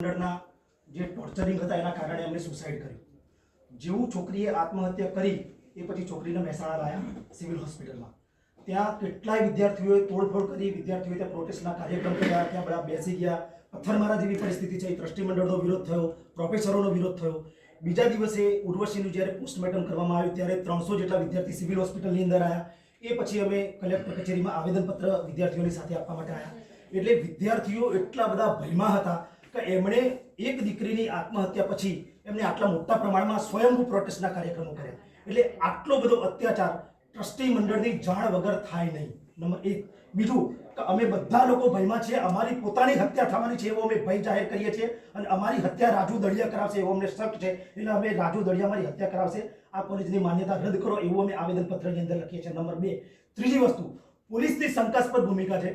મંડળના જે ટોર્ચરિંગ હતા, એના કારણે અમને સુસાઇડ કર્યું. જેવું છોકરીએ આત્મહત્યા કરી, એ પછી છોકરીને મહેસાણા લાયા સિવિલ હોસ્પિટલમાં. ત્યાં કેટલાય વિદ્યાર્થીઓએ તોડફોડ કરી, વિદ્યાર્થીઓએ ત્યાં પ્રોટેસ્ટના કાર્યક્રમ કર્યા, ત્યાં બધા બેસી ગયા. પથ્થરમારા જેવી પરિસ્થિતિ છે. ટ્રસ્ટી વિરોધ થયો પ્રોફેસરોનો વિરોધ થયો. બીજા દિવસે ઉર્વશીનું જ્યારે પોસ્ટમોર્ટમ કરવામાં આવ્યું, ત્યારે ત્રણસો જેટલા વિદ્યાર્થી સિવિલ હોસ્પિટલની અંદર આવ્યા એ પછી અમે કલેક્ટર કચેરીમાં આવેદનપત્ર વિદ્યાર્થીઓની સાથે આપવા માટે આવ્યા એટલે વિદ્યાર્થીઓ એટલા બધા ભયમાં હતા કે એમણે એક દીકરીની આત્મહત્યા પછી એમને આટલા મોટા પ્રમાણમાં સ્વયંભૂ પ્રોટેસ્ટના કાર્યક્રમો કર્યા. એટલે આટલો બધો અત્યાચાર ટ્રસ્ટી મંડળની જાણ વગર થાય નહીં. નંબર એક. બીજું કે અમે બધા લોકો ભયમાં છીએ, અમારી પોતાની હત્યા થવાની છે એવો અમે ભય જાહેર કરીએ છીએ અને અમારી હત્યા રાજુ દળિયા કરાવશે એવો અમને શક છે. એટલે અમે રાજુ દળિયા અમારી હત્યા કરાવશે. આ કોલેજની માન્યતા રદ કરો એવું અમે આવેદનપત્રની અંદર લખીએ છીએ. નંબર બે. ત્રીજી વસ્તુ. પોલીસની શંકાસ્પદ ભૂમિકા છે.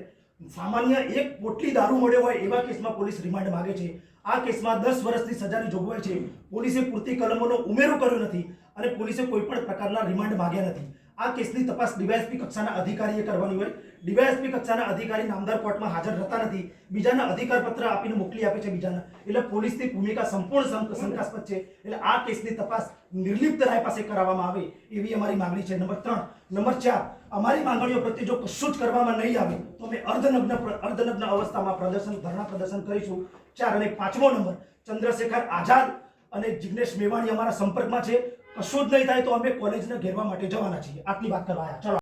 સામાન્ય એક પોટલી દારૂ મળ્યો હોય એવા કેસમાં પોલીસ રિમાન્ડ માંગે છે. આ કેસમાં દસ વર્ષની સજાની જોગવાઈ છે. પોલીસે પૂરતી કલમોનો ઉમેરો કર્યો નથી અને પોલીસે કોઈ પણ પ્રકારના રિમાન્ડ માંગ્યા નથી. આ કેસની તપાસ ડીવાયએસપી કક્ષાના અધિકારીએ કરવાની હોય. ડીવાયએસપી કક્ષાના અધિકારી નામદાર કોર્ટમાં હાજર રહેતા નથી. બીજાના અધિકાર પત્ર આપીને મોકલી આપે છે બીજાના. એટલે પોલીસની ભૂમિકા સંપૂર્ણ શંક- શંકાસ્પદ છે. એટલે આ કેસની તપાસ નિર્લિપ્ત રાય પાસે કરાવવામાં આવે એવી અમારી માંગણી છે. નંબર ત્રણ. નંબર ચાર. અમારી માંગણીઓ પ્રત્યે જો કશું જ કરવામાં નહીં આવે, તો અમે અર્ધનગ્ન અર્ધનગ્ન અવસ્થામાં પ્રદર્શન ધરણા પ્રદર્શન કરીશું. ચાર અને પાંચમો નંબર. ચંદ્રશેખર આઝાદ અને જિગ્નેશ મેવાણી અમારા સંપર્કમાં છે. કશું જ નહીં થાય તો અમે કોલેજને ઘેરવા માટે જવાના છીએ. આટલી વાત કરવા આવ્યા ચલો.